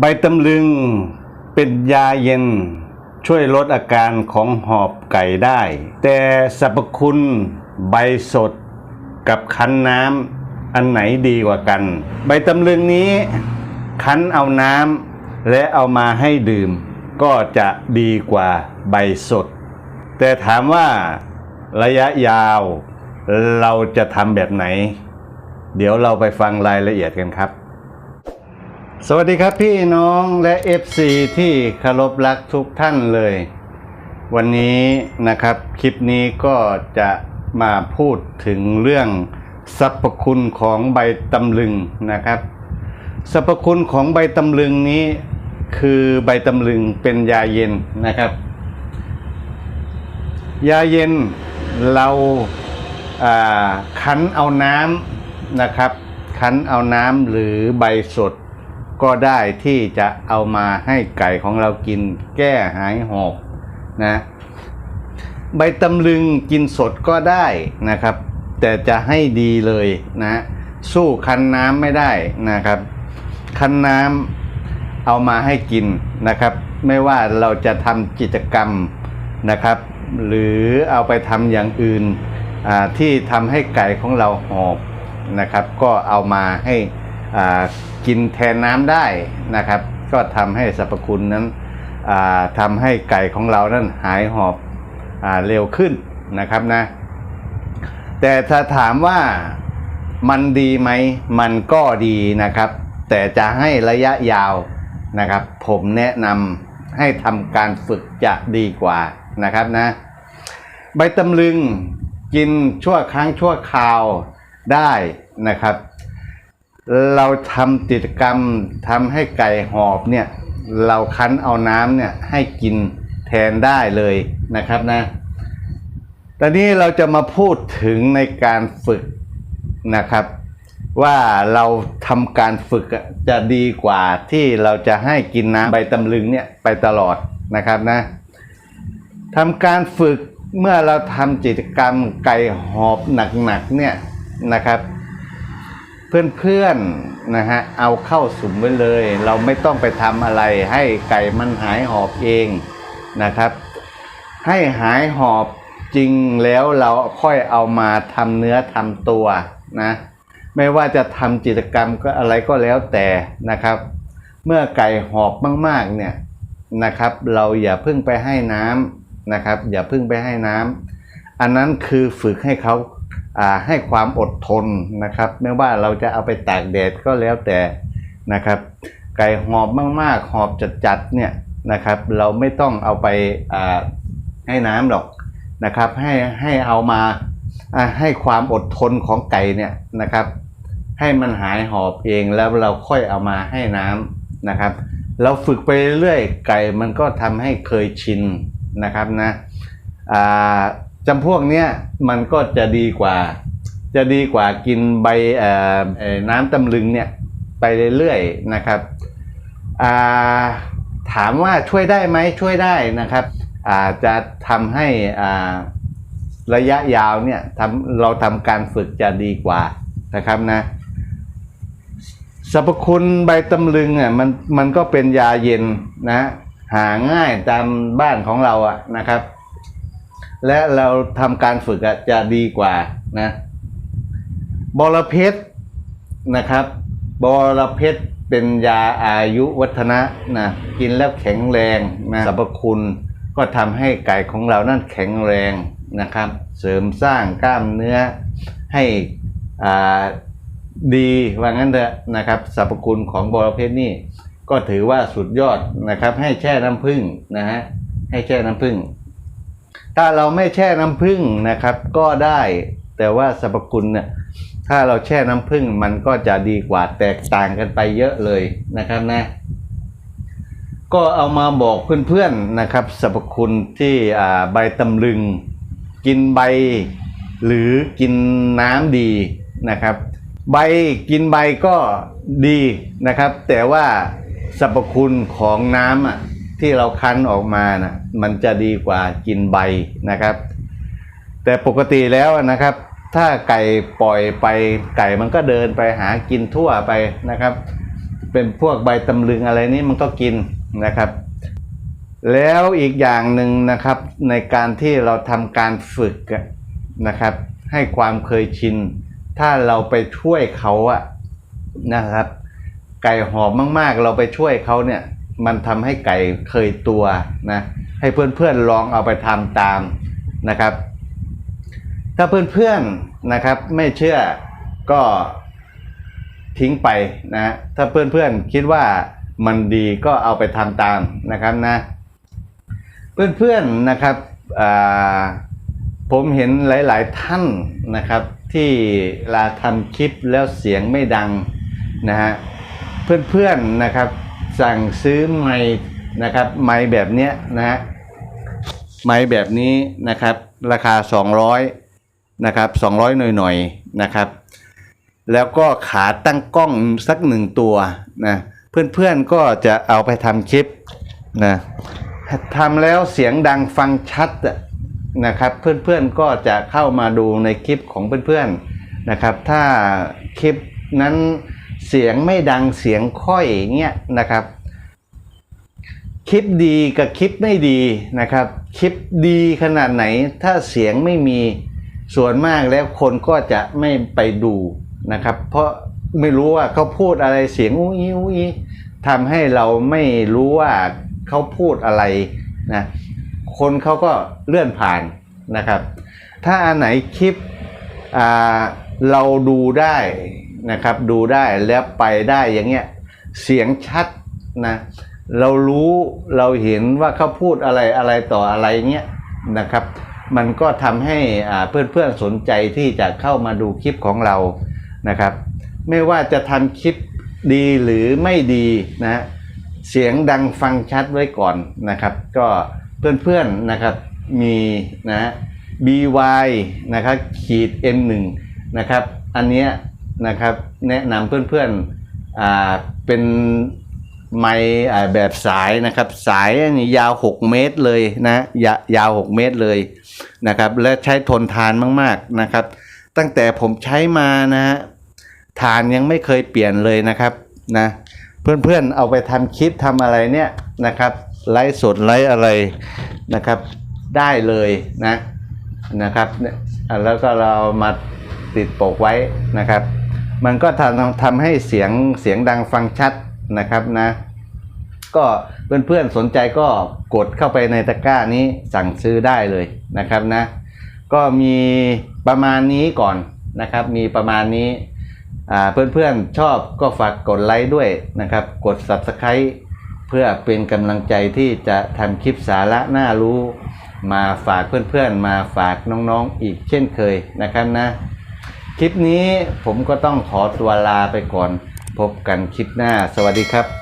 ใบตำลึงเป็นยาเย็น ช่วยลดอาการของหอบไก่ได้ แต่สรรพคุณใบสดกับคั้นน้ำอันไหนดีกว่ากัน ใบตำลึงนี้คั้นเอาน้ำและเอามาให้ดื่ม ก็จะดีกว่าใบสด แต่ถามว่าระยะยาวเราจะทำแบบไหน เดี๋ยวเราไปฟังรายละเอียดกันครับ สวัสดีครับพี่น้องและ FC ที่เคารพรักทุกท่านเลย วันนี้นะครับคลิปนี้ก็จะมาพูดถึงเรื่องสรรพคุณของใบตำลึงนะครับสรรพคุณของใบตำลึงนี้คือใบตำลึงเป็นยาเย็นนะครับ ยาเย็นเราอ่าคั้นเอาน้ำนะครับ คั้นเอาน้ำหรือใบสด ก็ได้ที่จะเอามาให้ไก่ของเรากินแก้หายหอบนะใบตำลึงกินสดก็ได้นะครับ แต่จะให้ดีเลยนะสู้คันน้ำไม่ได้นะครับ คันน้ำเอามาให้กินนะครับ ไม่ว่าเราจะทำกิจกรรมนะครับ หรือเอาไปทำอย่างอื่นอ่าที่ทำให้ไก่ของเราหอบนะครับ ก็เอามาให้ กินแทนน้ำได้นะครับ ก็ทำให้สรรพคุณนั้นทำให้ไก่ของเรานั้นหายหอบอเร็วขึ้นนะครับนะ แต่ถ้าถามว่ามันดีไหมมันก็ดีนะครับ แต่จะให้ระยะยาวนะครับ ผมแนะนำให้ทำการฝึกจะดีกว่านะครับนะ ใบตำลึงกินชั่วครั้งชั่วคราวได้นะครับ เราทำกิจกรรมทำให้ไก่หอบเนี่ยเราคั้นเอาน้ำเนี่ยให้กินแทนได้เลยนะครับนะ ตอนนี้เราจะมาพูดถึงในการฝึกนะครับ ว่าเราทำการฝึกจะดีกว่าที่เราจะให้กินน้ำใบตำลึงเนี่ยไปตลอดนะครับนะทำการฝึกเมื่อเราทำกิจกรรมไก่หอบหนักๆเนี่ยนะครับ เพื่อนๆนะฮะเอาเข้าสุ่มไว้เลย เราไม่ต้องไปทำอะไรให้ไก่มันหายหอบเองนะครับ ให้หายหอบจริงแล้วเราค่อยเอามาทำเนื้อทำตัวนะไม่ว่าจะทำกิจกรรมก็อะไรก็แล้วแต่นะครับ เมื่อไก่หอบมากๆเนี่ยนะครับ เราอย่าเพิ่งไปให้น้ำนะครับ อย่าเพิ่งไปให้น้ำอันนั้นคือฝึกให้เขา ให้ความอดทนนะครับ ไม่ว่าเราจะเอาไปตากแดดก็แล้วแต่นะครับ ไก่หอบมากๆหอบจัดๆเนี่ยนะครับ เราไม่ต้องเอาไปาให้น้ำหรอกนะครับ ให้ให้เอามาาให้ความอดทนของไก่เนี่ยนะครับ ให้มันหายหอบเองแล้วเราค่อยเอามาให้น้ำนะครับ เราฝึกไปเรื่อยๆไก่มันก็ทำให้เคยชินนะครับนะอ่า จำพวกเนี้ยมันก็จะดีกว่า จะดีกว่ากินใบน้ำตำลึงเนี่ยไปเรื่อยๆนะครับถามว่าช่วยได้ไหมช่วยได้นะครับอาจจะทำให้ระยะยาวเนี่ยทำเราทำการฝึกจะดีกว่านะครับนะสรรพคุณใบตำลึงอะมันมันก็เป็นยาเย็นนะหาง่ายตามบ้านของเราอะนะครับ และเราทำการฝึกจะดีกว่านะบอระเพ็ดนะครับบอระเพ็ดเป็นยาอายุวัฒนะนะกินแล้วแข็งแรงนะสรรพคุณก็ทำให้ไก่ของเรานั่นแข็งแรงนะครับ เสริมสร้างกล้ามเนื้อให้อ่าดีว่างั้นเถอะนะครับสรรพคุณของบอระเพ็ดนี่ก็ถือว่าสุดยอดนะครับ ให้แช่น้ำผึ้งนะฮะให้แช่น้ำผึ้ง ถ้าเราไม่แช่น้ำผึ้งนะครับ ก็ได้ แต่ว่าสรรพคุณเนี่ยถ้าเราแช่น้ำผึ้งมันก็จะดีกว่าแตกต่างกันไปเยอะเลยนะครับนะ ก็เอามาบอกเพื่อนๆนะครับสรรพคุณที่อ่าใบตำลึง กินใบ หรือกินน้ำดีนะครับ ใบกินใบก็ดีนะครับ แต่ว่าสรรพคุณของน้ำอะ ที่เราคั้นออกมานะมันจะดีกว่ากินใบนะครับ แต่ปกติแล้วนะครับ ถ้าไก่ปล่อยไปไก่มันก็เดินไปหากินทั่วไปนะครับ เป็นพวกใบตำลึงอะไรนี้มันก็กินนะครับ แล้วอีกอย่างหนึ่งนะครับในการที่เราทำการฝึกนะครับ ให้ความเคยชิน ถ้าเราไปช่วยเขาอะนะครับ ไก่หอมมากๆ เราไปช่วยเขาเนี่ย มันทำให้ไก่เคยตัวนะให้เพื่อนๆลองเอาไปทำตามนะครับ ถ้าเพื่อนๆนะครับไม่เชื่อก็ทิ้งไปนะถ้าเพื่อนๆคิดว่ามันดีก็เอาไปทำตามนะครับนะ เพื่อนๆนะครับผมเห็นหลายๆท่านนะครับที่เวลาทำคลิปแล้วเสียงไม่ดังนะฮะเพื่อนๆนะครับ สั่งซื้อไม้นะครับ ไม้แบบเนี้ยนะฮะไม้แบบนี้นะครับ ราคา 200นะครับ200 หน่อยๆนะครับ แล้วก็ขาตั้งกล้องสักหนึ่งตัวนะเพื่อนๆก็จะเอาไปทำคลิปนะทำแล้วเสียงดังฟังชัดนะครับเพื่อนๆก็จะเข้ามาดูในคลิปของเพื่อนๆนะครับ ถ้าคลิปนั้น เสียงไม่ดังเสียงค่อยเงี้ยนะครับ คลิปดีกับคลิปไม่ดีนะครับ คลิปดีขนาดไหนถ้าเสียงไม่มีส่วนมากแล้วคนก็จะไม่ไปดูนะครับ เพราะไม่รู้ว่าเขาพูดอะไรเสียงอุ้ยอุ้ยทำให้เราไม่รู้ว่าเขาพูดอะไรนะคนเขาก็เลื่อนผ่านนะครับ ถ้าอันไหนคลิปเราดูได้ นะครับ ดูได้แล้วไปได้อย่างเงี้ยเสียงชัดนะเรารู้เราเห็นว่าเขาพูดอะไรอะไรต่ออะไรเงี้ยนะครับ มันก็ทำให้อ่าเพื่อนๆสนใจที่จะเข้ามาดูคลิปของเรานะครับ ไม่ว่าจะทำคลิปดีหรือไม่ดีนะเสียงดังฟังชัดไว้ก่อนนะครับ ก็เพื่อนๆนะครับมีนะ by นะครับขีด n1 นะครับ อันเนี้ย นะครับ แนะนำเพื่อนๆอ่าเป็นไม้อ่าแบบสายนะครับ สายนนี้ยาว 6 เมตรเลยนะยายาว 6 เมตรเลยนะครับ และใช้ทนทานมากๆนะครับ ตั้งแต่ผมใช้มานะฮะฐานยังไม่เคยเปลี่ยนเลยนะครับนะเพื่อนๆเอาไปทำคลิปทำอะไรเนี่ยนะครับไลฟ์สดไลฟ์อะไรนะครับ ได้เลยนะนะครับแล้วก็เรามาติดปกไว้นะครับ มันก็ทำทำให้เสียงเสียงดังฟังชัดนะครับนะ ก็เพื่อนๆสนใจก็กดเข้าไปในตะกร้านี้สั่งซื้อได้เลยนะครับนะ ก็มีประมาณนี้ก่อนนะครับ มีประมาณนี้อ่าเพื่อนๆชอบก็ฝากกดไลค์ด้วยนะครับ กด Subscribe เพื่อเป็นกำลังใจที่จะทำคลิปสาระน่ารู้ มาฝากเพื่อนๆ มาฝากน้องๆอีกเช่นเคยนะครับนะ คลิปนี้ผมก็ต้องขอตัวลาไปก่อน พบกันคลิปหน้า สวัสดีครับ